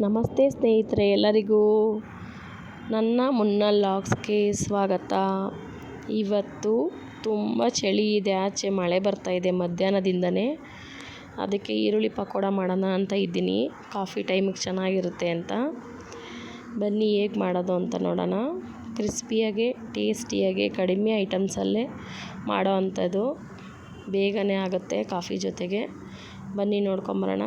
ನಮಸ್ತೆ ಸ್ನೇಹಿತರೆ ಎಲ್ಲರಿಗೂ ನನ್ನ ಮುನ್ನ ಲಾಗ್ಸ್ಗೆ ಸ್ವಾಗತ. ಇವತ್ತು ತುಂಬ ಚಳಿ ಇದೆ, ಆಚೆ ಮಳೆ ಬರ್ತಾ ಇದೆ ಮಧ್ಯಾಹ್ನದಿಂದನೇ. ಅದಕ್ಕೆ ಈರುಳ್ಳಿ ಪಕೋಡ ಮಾಡೋಣ ಅಂತ ಇದ್ದೀನಿ. ಕಾಫಿ ಟೈಮಿಗೆ ಚೆನ್ನಾಗಿರುತ್ತೆ ಅಂತ. ಬನ್ನಿ ಹೇಗೆ ಮಾಡೋದು ಅಂತ ನೋಡೋಣ. ಕ್ರಿಸ್ಪಿಯಾಗೆ, ಟೇಸ್ಟಿಯಾಗಿ, ಕಡಿಮೆ ಐಟಮ್ಸಲ್ಲೇ ಮಾಡೋ ಅಂಥದ್ದು. ಬೇಗನೆ ಆಗುತ್ತೆ ಕಾಫಿ ಜೊತೆಗೆ. ಬನ್ನಿ ನೋಡ್ಕೊಂಬರೋಣ.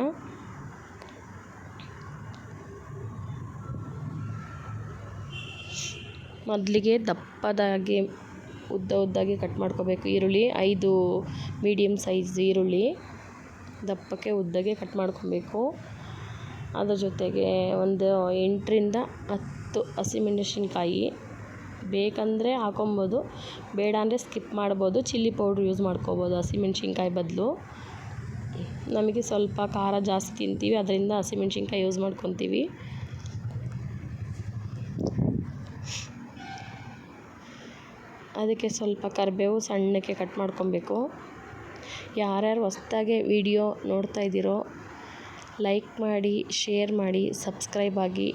ಮೊದಲಿಗೆ ದಪ್ಪದಾಗಿ, ಉದ್ದ ಉದ್ದಾಗಿ ಕಟ್ ಮಾಡ್ಕೋಬೇಕು. ಈರುಳ್ಳಿ ಐದು ಮೀಡಿಯಮ್ ಸೈಜ್ ಈರುಳ್ಳಿ ದಪ್ಪಕ್ಕೆ ಉದ್ದಗೆ ಕಟ್ ಮಾಡ್ಕೊಬೇಕು. ಅದ್ರ ಜೊತೆಗೆ ಒಂದು ಎಂಟರಿಂದ ಹತ್ತು ಹಸಿಮೆಣಸಿನ್ಕಾಯಿ ಬೇಕಂದರೆ ಹಾಕೊಬೋದು, ಬೇಡ ಅಂದರೆ ಸ್ಕಿಪ್ ಮಾಡ್ಬೋದು, ಚಿಲ್ಲಿ ಪೌಡ್ರ್ ಯೂಸ್ ಮಾಡ್ಕೋಬೋದು ಹಸಿಮೆಣ್ಸಿನ್ಕಾಯಿ ಬದಲು. ನಮಗೆ ಸ್ವಲ್ಪ ಖಾರ ಜಾಸ್ತಿ ತಿಂತೀವಿ, ಅದರಿಂದ ಹಸಿಮೆಣ್ಸಿನ್ಕಾಯಿ ಯೂಸ್ ಮಾಡ್ಕೊತೀವಿ. ಅದಕ್ಕೆ ಸ್ವಲ್ಪ ಕರಿಬೇವು ಸಣ್ಣಕ್ಕೆ ಕಟ್ ಮಾಡ್ಕೊಬೇಕು. ಯಾರ್ಯಾರು ಹೊಸ್ದಾಗೆ ವಿಡಿಯೋ ನೋಡ್ತಾ ಇದ್ದೀರೋ, ಲೈಕ್ ಮಾಡಿ, ಶೇರ್ ಮಾಡಿ, ಸಬ್ಸ್ಕ್ರೈಬ್ ಆಗಿ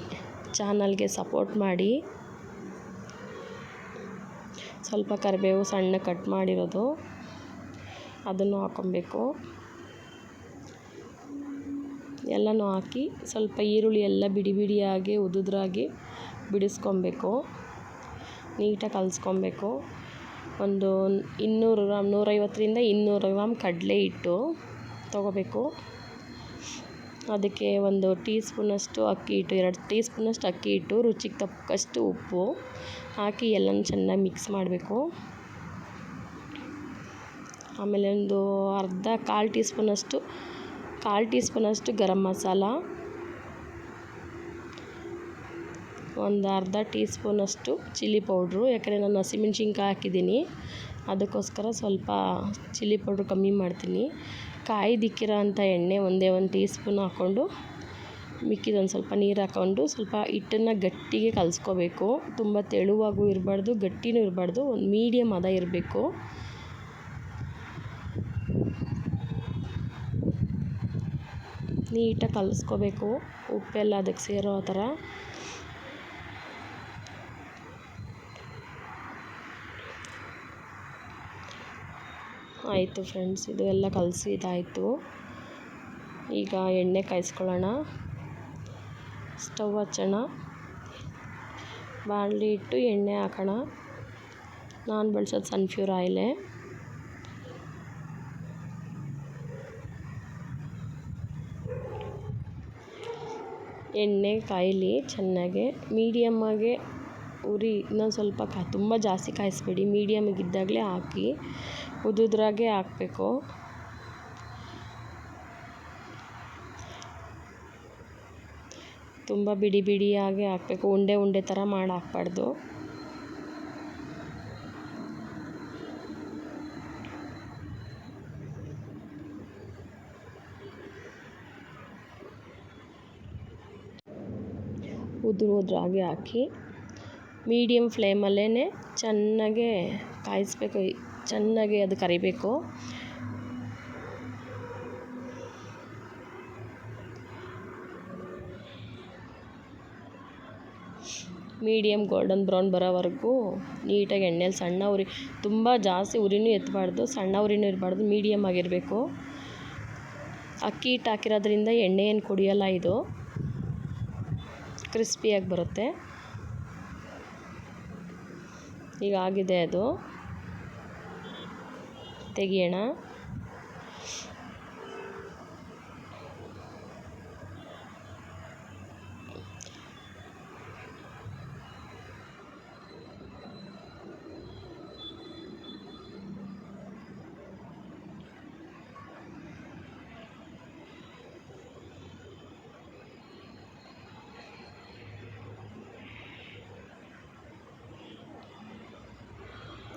ಚಾನಲ್ಗೆ ಸಪೋರ್ಟ್ ಮಾಡಿ. ಸ್ವಲ್ಪ ಕರಿಬೇವು ಸಣ್ಣ ಕಟ್ ಮಾಡಿರೋದು, ಅದನ್ನು ಹಾಕ್ಕೊಬೇಕು ಎಲ್ಲನೂ ಹಾಕಿ ಸ್ವಲ್ಪ ಈರುಳ್ಳಿ ಎಲ್ಲ ಬಿಡಿ ಬಿಡಿಯಾಗಿ, ಉದುದ್ರಾಗಿ ಬಿಡಿಸ್ಕೊಬೇಕು. ನೀಟಾಗಿ ಕಲಿಸ್ಕೊಬೇಕು. ಒಂದು ಇನ್ನೂರು ಗ್ರಾಮ್, ನೂರೈವತ್ತರಿಂದ ಇನ್ನೂರು ಗ್ರಾಮ್ ಕಡಲೆ ಹಿಟ್ಟು ತೊಗೋಬೇಕು. ಅದಕ್ಕೆ ಒಂದು ಟೀ ಸ್ಪೂನಷ್ಟು ಅಕ್ಕಿ ಹಿಟ್ಟು, ಎರಡು ಟೀ ಸ್ಪೂನಷ್ಟು ಅಕ್ಕಿ ಹಿಟ್ಟು, ರುಚಿಗೆ ತಕ್ಕಷ್ಟು ಉಪ್ಪು ಹಾಕಿ ಎಲ್ಲನೂ ಚೆನ್ನಾಗಿ ಮಿಕ್ಸ್ ಮಾಡಬೇಕು. ಆಮೇಲೆ ಒಂದು ಅರ್ಧ ಕಾಲು ಟೀ ಸ್ಪೂನಷ್ಟು ಕಾಲು ಟೀ ಸ್ಪೂನಷ್ಟು ಗರಂ ಮಸಾಲ ಒಂದು ಅರ್ಧ ಟೀ ಸ್ಪೂನಷ್ಟು ಚಿಲ್ಲಿ ಪೌಡ್ರು, ಯಾಕಂದರೆ ನಾನು ಹಸಿಮೆಣ್ಸಿನ್ಕಾಯಿ ಹಾಕಿದ್ದೀನಿ. ಅದಕ್ಕೋಸ್ಕರ ಸ್ವಲ್ಪ ಚಿಲ್ಲಿ ಪೌಡ್ರು ಕಮ್ಮಿ ಮಾಡ್ತೀನಿ. ಕಾಯ್ದಿಕ್ಕಿರೋ ಅಂಥ ಎಣ್ಣೆ ಒಂದೇ ಒಂದು ಟೀ ಸ್ಪೂನ್ ಹಾಕ್ಕೊಂಡು ಮಿಕ್ಕಿದೊಂದು ಸ್ವಲ್ಪ ನೀರು ಹಾಕ್ಕೊಂಡು ಸ್ವಲ್ಪ ಹಿಟ್ಟನ್ನು ಗಟ್ಟಿಗೆ ಕಲಿಸ್ಕೋಬೇಕು. ತುಂಬ ತೆಳುವಾಗೂ ಇರಬಾರ್ದು, ಗಟ್ಟಿನೂ ಇರಬಾರ್ದು, ಒಂದು ಮೀಡಿಯಮ್ ಅದ ಇರಬೇಕು. ನೀಟಾಗಿ ಕಲಸ್ಕೋಬೇಕು. ಉಪ್ಪೆಲ್ಲ ಅದಕ್ಕೆ ಸೇರೋ ಥರ. ಆಯಿತು ಫ್ರೆಂಡ್ಸ್, ಇದು ಎಲ್ಲ ಕಲಸಿದಾಯಿತು ಈಗ ಎಣ್ಣೆ ಕಾಯಿಸ್ಕೊಳ್ಳೋಣ. ಸ್ಟವ್ ಹಚ್ಚೋಣ. ಬಾಣಲಿ ಇಟ್ಟು ಎಣ್ಣೆ ಹಾಕೋಣ. ನಾನು ಬಳಸೋದು ಸನ್ಫ್ಯೂರ್ ಆಯಿಲೇ. ಎಣ್ಣೆ ಕಾಯಲಿ ಚೆನ್ನಾಗೆ ಮೀಡಿಯಮ್ಮಾಗೆ ಉರಿ, ಇನ್ನೊಂದು ಸ್ವಲ್ಪ ಕಾ, ತುಂಬ ಜಾಸ್ತಿ ಕಾಯಿಸ್ಬೇಡಿ. ಮೀಡಿಯಮಿಗಿದ್ದಾಗಲೇ ಹಾಕಿ. ಉದುದ್ರಾಗೆ ಹಾಕಬೇಕು. ತುಂಬ ಬಿಡಿ ಬಿಡಿಯಾಗಿ ಹಾಕಬೇಕು. ಉಂಡೆ ಉಂಡೆ ಥರ ಮಾಡಿ ಹಾಕ್ಬಾರ್ದು ಉದುರು ಉದುರಾಗಿ ಹಾಕಿ ಮೀಡಿಯಮ್ ಫ್ಲೇಮಲ್ಲೇ ಚೆನ್ನಾಗೆ ಕಾಯಿಸ್ಬೇಕು. ಚೆನ್ನಾಗಿ ಅದು ಕರಿಬೇಕು. ಮೀಡಿಯಮ್ ಗೋಲ್ಡನ್ ಬ್ರೌನ್ ಬರೋವರೆಗೂ ನೀಟಾಗಿ ಎಣ್ಣೆಲಿ ಸಣ್ಣ ಉರಿ, ತುಂಬ ಜಾಸ್ತಿ ಉರಿನೂ ಎತ್ತಬಾರ್ದು, ಸಣ್ಣ ಉರಿನೂ ಇರಬಾರ್ದು ಮೀಡಿಯಮ್ ಆಗಿರಬೇಕು. ಅಕ್ಕಿ ಹಿಟ್ಟು ಹಾಕಿರೋದ್ರಿಂದ ಎಣ್ಣೆ ಏನು ಕುಡಿಯೋಲ್ಲ ಇದು. ಕ್ರಿಸ್ಪಿಯಾಗಿ ಬರುತ್ತೆ. ಈಗ ಆಗಿದೆ ಅದು. ತೆಗಿಯೋಣ.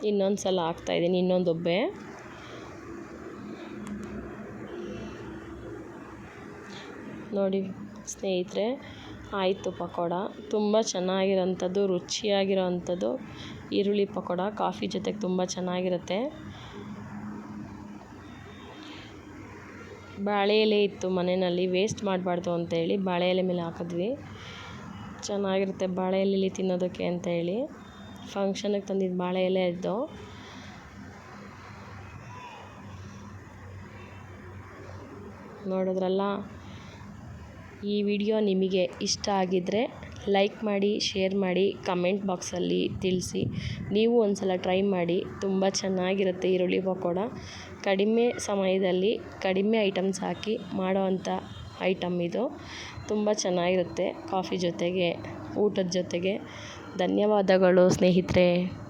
ಇನ್ನೊಂದು ಸಲ ಹಾಕ್ತಾಯಿದ್ದೀನಿ ಇನ್ನೊಂದು ಒಬ್ಬೆ ನೋಡಿ ಸ್ನೇಹಿತರೆ, ಆಯಿತು ಪಕೋಡ. ತುಂಬ ಚೆನ್ನಾಗಿರೋಂಥದ್ದು ರುಚಿಯಾಗಿರೋ ಅಂಥದ್ದು ಈರುಳ್ಳಿ ಪಕೋಡ ಕಾಫಿ ಜೊತೆಗೆ ತುಂಬ ಚೆನ್ನಾಗಿರುತ್ತೆ. ಬಾಳೆ ಎಲೆ ಇತ್ತು ಮನೆಯಲ್ಲಿ ವೇಸ್ಟ್ ಮಾಡಬಾರ್ದು ಅಂತೇಳಿ ಬಾಳೆ ಎಲೆ ಮೇಲೆ ಹಾಕಿದ್ವಿ. ಚೆನ್ನಾಗಿರುತ್ತೆ ಬಾಳೆ ಎಲೆಲಿ ತಿನ್ನೋದಕ್ಕೆ ಅಂತ ಹೇಳಿ ಫಂಕ್ಷನಿಗೆ ತಂದಿದ್ದು ಬಾಳೆ ಎಲೆ ಇದ್ದು ನೋಡಿದ್ರಲ್ಲ ಈ ವಿಡಿಯೋ ನಿಮಗೆ ಇಷ್ಟ ಆಗಿದ್ದರೆ ಲೈಕ್ ಮಾಡಿ, ಶೇರ್ ಮಾಡಿ, ಕಮೆಂಟ್ ಬಾಕ್ಸಲ್ಲಿ ತಿಳಿಸಿ. ನೀವು ಒಂದು ಸಲ ಟ್ರೈ ಮಾಡಿ. ತುಂಬ ಚೆನ್ನಾಗಿರುತ್ತೆ ಈರುಳ್ಳಿ ಪಕೋಡ. ಕಡಿಮೆ ಸಮಯದಲ್ಲಿ ಕಡಿಮೆ ಐಟಮ್ಸ್ ಹಾಕಿ ಮಾಡೋವಂಥ ಐಟಮ್ ಇದು. ತುಂಬ ಚೆನ್ನಾಗಿರುತ್ತೆ ಕಾಫಿ ಜೊತೆಗೆ, ಊಟದ ಜೊತೆಗೆ. ಧನ್ಯವಾದಗಳು ಸ್ನೇಹಿತರೆ.